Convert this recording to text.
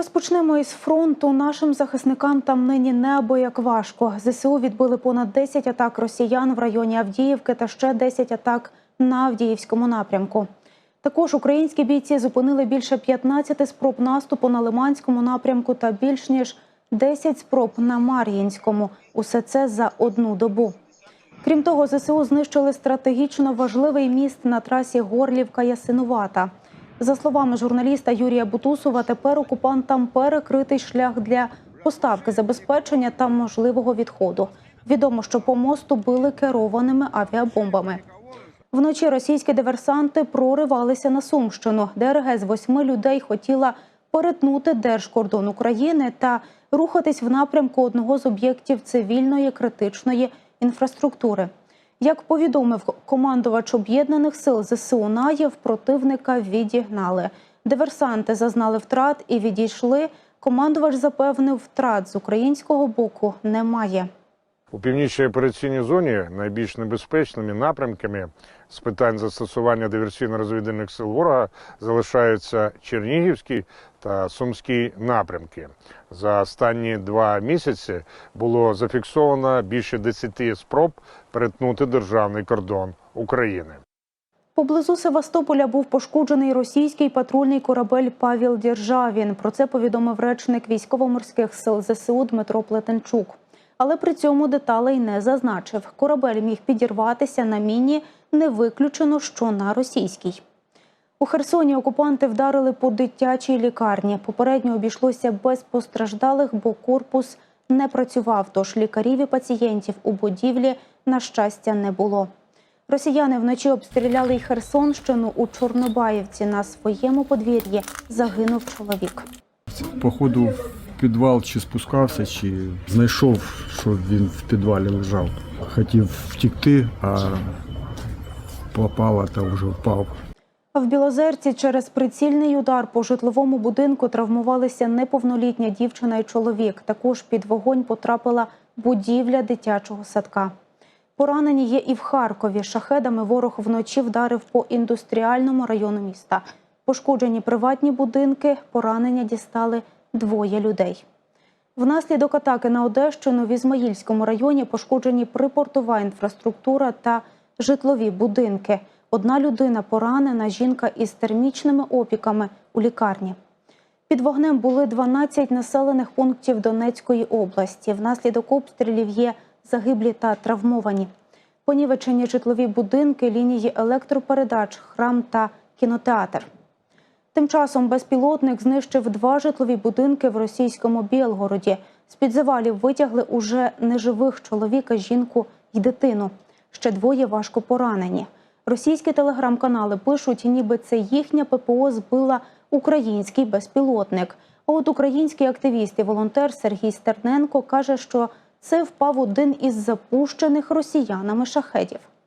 Розпочнемо із фронту. Нашим захисникам там нині неабияк важко. ЗСУ відбили понад 10 атак росіян в районі Авдіївки та ще 10 атак на Авдіївському напрямку. Також українські бійці зупинили більше 15 спроб наступу на Лиманському напрямку та більш ніж 10 спроб на Мар'їнському. Усе це за одну добу. Крім того, ЗСУ знищили стратегічно важливий міст на трасі Горлівка-Ясинувата. За словами журналіста Юрія Бутусова, тепер окупантам перекритий шлях для поставки забезпечення та можливого відходу. Відомо, що по мосту били керованими авіабомбами. Вночі російські диверсанти проривалися на Сумщину. ДРГ з восьми людей хотіла перетнути держкордон України та рухатись в напрямку одного з об'єктів цивільної критичної інфраструктури. Як повідомив командувач об'єднаних сил ЗСУ Наєв, противника відігнали. Диверсанти зазнали втрат і відійшли. Командувач запевнив, втрат з українського боку немає. У північній операційній зоні найбільш небезпечними напрямками з питань застосування диверсійно-розвідувальних сил ворога залишаються Чернігівський та Сумський напрямки. За останні два місяці було зафіксовано більше 10 спроб перетнути державний кордон України. Поблизу Севастополя був пошкоджений російський патрульний корабель Павіл Дєржавін. Про це повідомив речник військово-морських сил ЗСУ Дмитро Плетенчук. Але при цьому деталей не зазначив. Корабель міг підірватися на міні, не виключено, що на російській. У Херсоні окупанти вдарили по дитячій лікарні. Попередньо обійшлося без постраждалих, бо корпус не працював. Тож лікарів і пацієнтів у будівлі, на щастя, не було. Росіяни вночі обстріляли й Херсонщину у Чорнобаївці. На своєму подвір'ї загинув чоловік. Походу підвал чи спускався, чи знайшов, що він в підвалі лежав. Хотів втікти, а попало та вже впав. В Білозерці через прицільний удар по житловому будинку травмувалися неповнолітня дівчина і чоловік. Також під вогонь потрапила будівля дитячого садка. Поранені є і в Харкові. Шахедами ворог вночі вдарив по індустріальному району міста. Пошкоджені приватні будинки, поранення дістали двоє людей. Внаслідок атаки на Одещину в Ізмаїльському районі пошкоджені припортова інфраструктура та житлові будинки. Одна людина поранена, жінка із термічними опіками у лікарні. Під вогнем були 12 населених пунктів Донецької області. Внаслідок обстрілів є загиблі та травмовані. Понівечені житлові будинки, лінії електропередач, храм та кінотеатр. Тим часом безпілотник знищив два житлові будинки в російському Білгороді. З-під завалів витягли уже неживих чоловіка, жінку й дитину. Ще двоє важко поранені. Російські телеграм-канали пишуть, ніби це їхня ППО збила український безпілотник. А от український активіст і волонтер Сергій Стерненко каже, що це впав один із запущених росіянами шахедів.